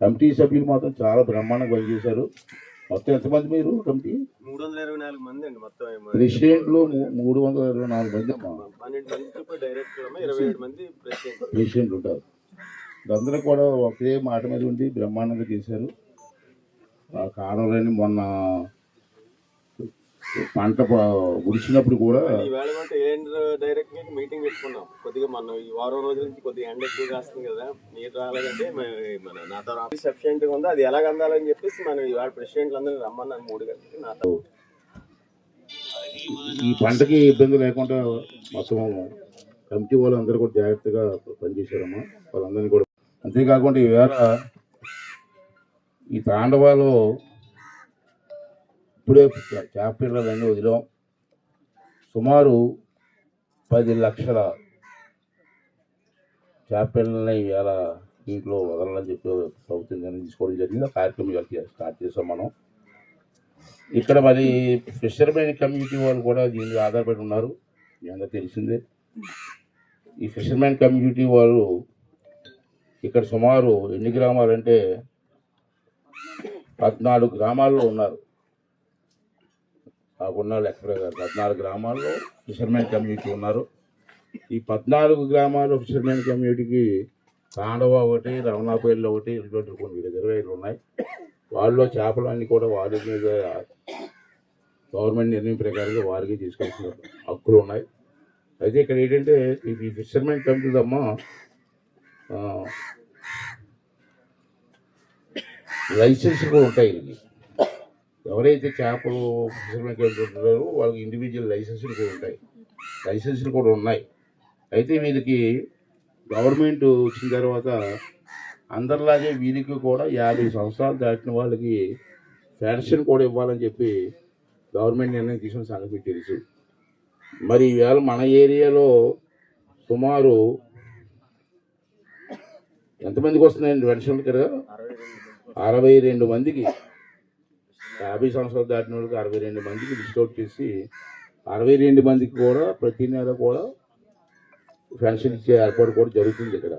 Committee సభ్యులు మాత్రం చాలా బ్రహ్మాండంగా పనిచేశారు. మొత్తం ఎంతమంది మీరు కమిటీ? మూడు వందల ఇరవై నాలుగు మంది అండి మొత్తం. ప్రెసిడెంట్లు మూడు వందల ఇరవై నాలుగు మంది అమ్మా. డైరెక్టర్ ఇరవై ఏడు మంది ప్రెసిడెంట్ ఉంటారు. అందరూ కూడా ఒకే మాట మీద ఉండి బ్రహ్మాండంగా చేశారు. ఆ కాలంలోని మొన్న పంట గుడిచినప్పుడు కూడా డైరెక్ట్ మీటింగ్ పెట్టుకున్నాం. కొద్దిగా మనం ఈ వారం రోజుల నుంచి కొద్దిగా ఎండ ఎక్కువ కాస్తుంది కదా. నీరు రాలేదంటే మన నాతో సఫిషియెంట్గా ఉంది. అది ఎలాగ అందాలని చెప్పేసి మనం ఇవాళ ప్రెసిడెంట్లు అందరూ రమ్మన్నాను మూడు గంటలకి నాతో. ఈ పంటకి ఇబ్బంది లేకుండా మొత్తం కమిటీ వాళ్ళందరూ కూడా జాగ్రత్తగా పనిచేశారమ్మా. వాళ్ళందరినీ కూడా అంతేకాకుండా ఈవేళ ఈ తాండవాలో ఇప్పుడే చేప పిల్లలన్నీ వదిలాం. సుమారు పది లక్షల చేప ఇవాళ దీంట్లో వదలని చెప్పి ప్రభుత్వం నిర్ణయం తీసుకోవడం జరిగింది. ఆ కార్యక్రమం స్టార్ట్ చేసాం మనం. ఇక్కడ మరి ఫిషర్మెన్ కమ్యూనిటీ వాళ్ళు కూడా దీని మీద ఆధారపడి ఉన్నారు. మీ అందరూ తెలిసిందే. ఈ ఫిషర్మెన్ కమ్యూనిటీ వాళ్ళు ఇక్కడ సుమారు ఎన్ని గ్రామాలు అంటే పద్నాలుగు గ్రామాల్లో ఉన్నారు. కాకుండా లెక్క ప్రకారం పద్నాలుగు గ్రామాల్లో ఫిషర్మెన్ కమ్యూనిటీ ఉన్నారు. ఈ పద్నాలుగు గ్రామాలు ఫిషర్మెన్ కమ్యూనిటీకి తాండవ ఒకటి రమణాపల్లి ఒకటి ఇటువంటి కొన్ని రిజర్వేర్లు ఉన్నాయి. వాళ్ళలో చేపలు అన్నీ కూడా వారి మీద గవర్నమెంట్ నిర్ణయం ప్రకారంగా వారికి తీసుకోవాల్సిన హక్కులు ఉన్నాయి. అయితే ఇక్కడ ఏంటంటే ఈ ఫిషర్మెన్ కంపెనీ అమ్మ లైసెన్స్ కూడా ఉంటాయి. ఎవరైతే చేపలు ఫిషర్మెన్ వాళ్ళకి ఇండివిజువల్ లైసెన్సులు కూడా ఉంటాయి. లైసెన్సులు కూడా ఉన్నాయి. అయితే వీళ్ళకి గవర్నమెంట్ వచ్చిన తర్వాత అందరిలాగే వీరికి కూడా యాభై సంవత్సరాలు దాటిన వాళ్ళకి పెన్షన్ కూడా ఇవ్వాలని చెప్పి గవర్నమెంట్ నిర్ణయం తీసుకున్న సంగతి తెలుసు. మరి ఈవేళ మన ఏరియాలో సుమారు ఎంతమందికి వస్తున్నాయండి పెన్షన్లు కదా అరవై రెండు మందికి. యాభై సంవత్సరాలు దాటిన వాళ్ళకి అరవై రెండు మందికి లిస్ట్ చేసి అరవై రెండు మందికి కూడా ప్రతి నెల కూడా పెన్షన్ ఇచ్చే ఏర్పాటు కూడా జరుగుతుంది ఇక్కడ.